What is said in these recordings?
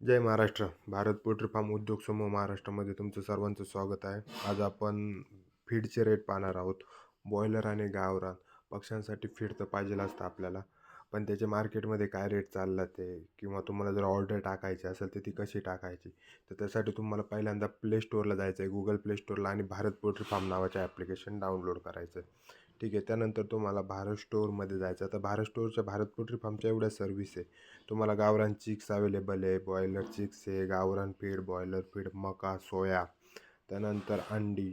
जय Maharashtra. Bharat poultry farm उद्योग समूह महाराष्ट्रामध्ये तुमचं सर्वांचं स्वागत आहे. आज आपण फीडचे रेट पाहणार आहोत. बॉयलर आणि गावरान पक्ष्यांसाठी फीड तर पाहिजेल असतं आपल्याला. पण त्याचे मार्केटमध्ये काय रेट चालला ते किंवा तुम्हाला जर ऑर्डर टाकायची असेल तर ती कशी टाकायची? तर त्यासाठी तुम्हाला पहिल्यांदा प्ले स्टोअरला जायचं आहे गुगल प्ले स्टोअरला आणि भारत पोल्ट्री फार्म नावाचे ॲप्लिकेशन डाउनलोड करायचं आहे ठीक आहे. त्यानंतर तुम्हाला भारत स्टोअरमध्ये जायचं. तर भारत स्टोअरच्या भारत पोल्ट्री फार्मच्या एवढ्या सर्व्हिस आहे. तुम्हाला गावरान चिक्स अवेलेबल आहे. बॉयलर चिक्स आहे गावरान फीड बॉयलर फीड मका सोया त्यानंतर अंडी.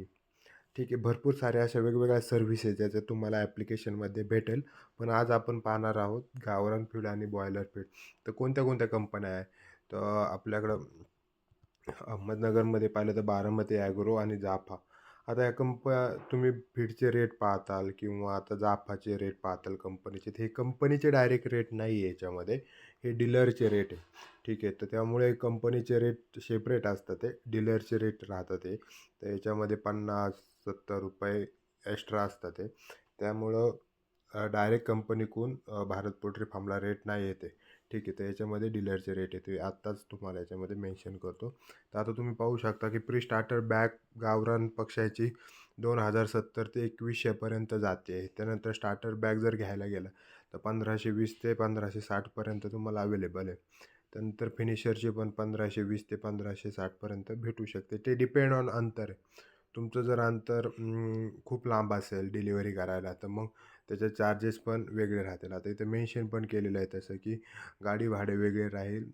ठीक आहे. भरपूर साऱ्या अशा वेगवेगळ्या सर्व्हिस आहे ज्याच्या तुम्हाला ॲप्लिकेशनमध्ये भेटेल. पण आज आपण पाहणार आहोत गावरान फीड आणि बॉयलर फीड तर कोणत्या कोणत्या कंपन्या आहे? तर आपल्याकडं अहमदनगरमध्ये पाहिलं तर बारामती ॲग्रो आणि जाफा. आता या कंप तुम्ही भीडचे रेट पाहताल किंवा आता जाफाचे रेट पाहताल कंपनीचे हे कंपनीचे डायरेक्ट रेट नाही आहे याच्यामध्ये. हे डीलरचे रेट आहे. ठीक आहे तर त्यामुळे कंपनीचे रेट सेपरेट असतात ते. डीलरचे रेट राहतात ते. तर याच्यामध्ये पन्नास सत्तर रुपये एक्स्ट्रा असतात ते. त्यामुळं डायरेक्ट कंपनीकडून भारत पोल्ट्री फार्मला रेट नाही येते. ठीक आहे तर याच्यामध्ये डीलरचे रेट येते. आत्ताच तुम्हाला याच्यामध्ये मेन्शन करतो. तर आता तुम्ही पाहू शकता की प्री स्टार्टर बॅग गावरान पक्षाची दोन हजार सत्तर ते एकवीसशेपर्यंत जाते. त्यानंतर स्टार्टर बॅग जर घ्यायला गेलं तर पंधराशे वीस ते पंधराशे साठपर्यंत तुम्हाला अवेलेबल आहे. त्यानंतर फिनिशरची पण पंधराशे वीस ते पंधराशे साठपर्यंत भेटू शकते. ते डिपेंड ऑन अंतर आहे. तुमचं जर अंतर खूप लांब असेल डिलिव्हरी करायला तर मग त्याचे चार्जेस पण वेगळे राहतील. आता इथे मेन्शन पण केलेलं आहे तसं की गाडी भाडे वेगळे राहील.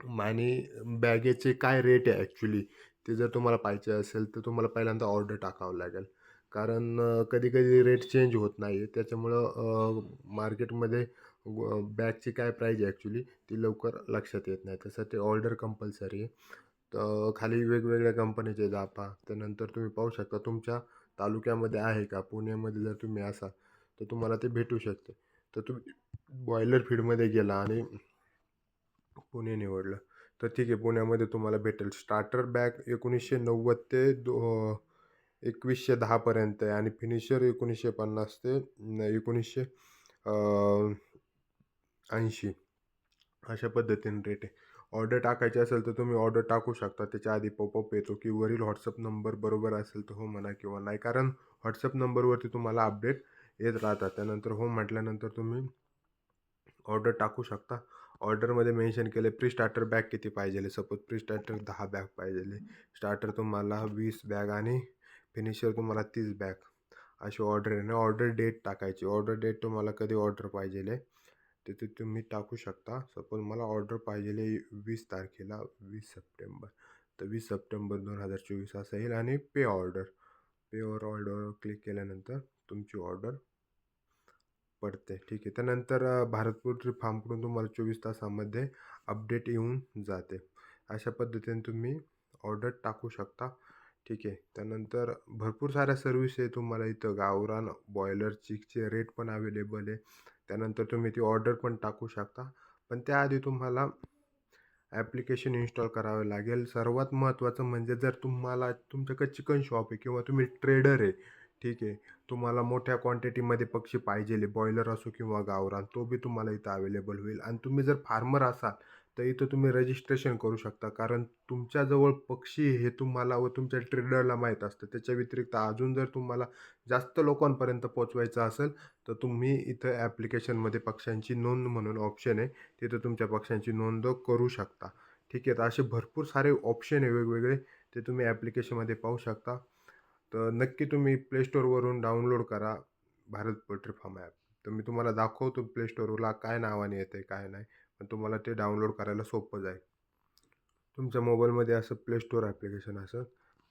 आणि बॅगेचे काय रेट आहे ॲक्च्युली ते जर तुम्हाला पाहिजे असेल तर तुम्हाला पहिल्यांदा ऑर्डर टाकावं लागेल. कारण कधी कधी रेट चेंज होत नाही आहे त्याच्यामुळं मार्केटमध्ये बॅगची काय प्राईज आहे ॲक्च्युली ती लवकर लक्षात येत नाही. तसं ते ऑर्डर कंपल्सरी आहे. तर खाली वेगवेगळ्या कंपनीचे जापा त्यानंतर तुम्ही पाहू शकता तुमच्या तालुक्यामध्ये आहे का? पुण्यामध्ये जर तुम्ही असाल तर तुम्हाला ते भेटू शकते. तर तुम्ही बॉयलर फीडमध्ये गेला आणि पुणे निवडलं तर ठीक आहे पुण्यामध्ये तुम्हाला भेटेल. स्टार्टर बॅग एकोणीसशे नव्वद ते दो एकवीसशे दहापर्यंत आहे आणि फिनिशर एकोणीसशे पन्नास ते एकोणीसशे ऐंशी अशा पद्धतीने रेट आहे. ऑर्डर टाकायची असेल तर तुम्ही ऑर्डर टाकू शकता. त्याच्या आधी पॉपअप येतो की वरील व्हॉट्सअप नंबर बरोबर असेल तर हो म्हणा किंवा नाही. कारण व्हॉट्सअप नंबरवरती तुम्हाला अपडेट येत राहतात. त्यानंतर हो म्हटल्यानंतर तुम्ही ऑर्डर टाकू शकता. ऑर्डरमध्ये मेन्शन केले प्री स्टार्टर बॅग किती पाहिजे सपोज प्री स्टार्टर दहा बॅग पाहिजे स्टार्टर तुम्हाला वीस बॅग आणि फिनिशर तुम्हाला तीस बॅग अशी ऑर्डर आहे. ना ऑर्डर डेट टाकायची. ऑर्डर डेट तुम्हाला कधी ऑर्डर पाहिजे तिथे तुम्ही टाकू शकता. सपोज मला ऑर्डर पाहिजे वीस तारखेला वीस सप्टेंबर. तर वीस सप्टेंबर दोन हजार चोवीस असं येईल आणि पे ऑर्डर. पेवर ऑर्डर क्लिक केल्यानंतर तुमची ऑर्डर पडते. ठीक आहे. त्यानंतर भारत पोल्ट्री फार्मकडून तुम्हाला चोवीस तासामध्ये अपडेट येऊन जाते. अशा पद्धतीने तुम्ही ऑर्डर टाकू शकता. ठीक आहे. त्यानंतर भरपूर साऱ्या सर्विस आहे तुम्हाला इथं. गावरान बॉयलर चिकचे रेट पण अवेलेबल आहे. त्यानंतर तुम्ही ती ऑर्डर पण टाकू शकता. पण त्याआधी तुम्हाला ॲप्लिकेशन इन्स्टॉल करावे लागेल. सर्वात महत्त्वाचं म्हणजे जर तुम्हाला तुमच्याकडे चिकन शॉप आहे किंवा तुम्ही ट्रेडर आहे ठीक आहे. तुम्हाला मोठ्या क्वांटिटीमध्ये पक्षी पाहिजेले बॉयलर असो किंवा गावरान तो बी तुम्हाला इथं अवेलेबल होईल. आणि तुम्ही जर फार्मर असाल तर इथं तुम्ही रजिस्ट्रेशन करू शकता. कारण तुमच्याजवळ पक्षी हे तुम्हाला व तुमच्या ट्रेडरला माहीत असतं. त्याच्या व्यतिरिक्त अजून जर तुम्हाला जास्त लोकांपर्यंत पोचवायचं असेल तर तुम्ही इथं ॲप्लिकेशनमध्ये पक्ष्यांची नोंद म्हणून ऑप्शन आहे. तिथं तुमच्या पक्ष्यांची नोंद करू शकता. ठीक आहे तर असे भरपूर सारे ऑप्शन आहे वेगवेगळे. ते तुम्ही ॲप्लिकेशनमध्ये पाहू शकता. तर नक्की तुम्ही प्ले स्टोअरवरून डाउनलोड करा भारत पोल्ट्री फार्म ॲप तर मी तुम्हाला दाखवतो प्ले स्टोअरला काय नावाने येते काय नाही. आणि तुम्हाला ते डाउनलोड करायला सोपं जाईल. तुमच्या मोबाईलमध्ये असं प्ले स्टोअर ॲप्लिकेशन असं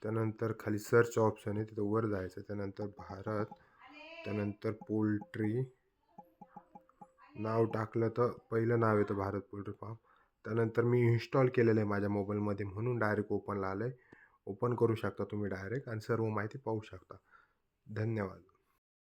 त्यानंतर खाली सर्च ऑप्शन आहे तिथं वर जायचं त्यानंतर भारत त्यानंतर पोल्ट्री नाव टाकलं तर पहिलं नाव येतं भारत पोल्ट्री फार्म त्यानंतर मी इन्स्टॉल केलेलं आहे माझ्या मोबाईलमध्ये म्हणून डायरेक्ट ओपनला आलं आहे ओपन करू शकता तुम्ही डायरेक्ट आणि सर्व माहिती पाहू शकता. धन्यवाद.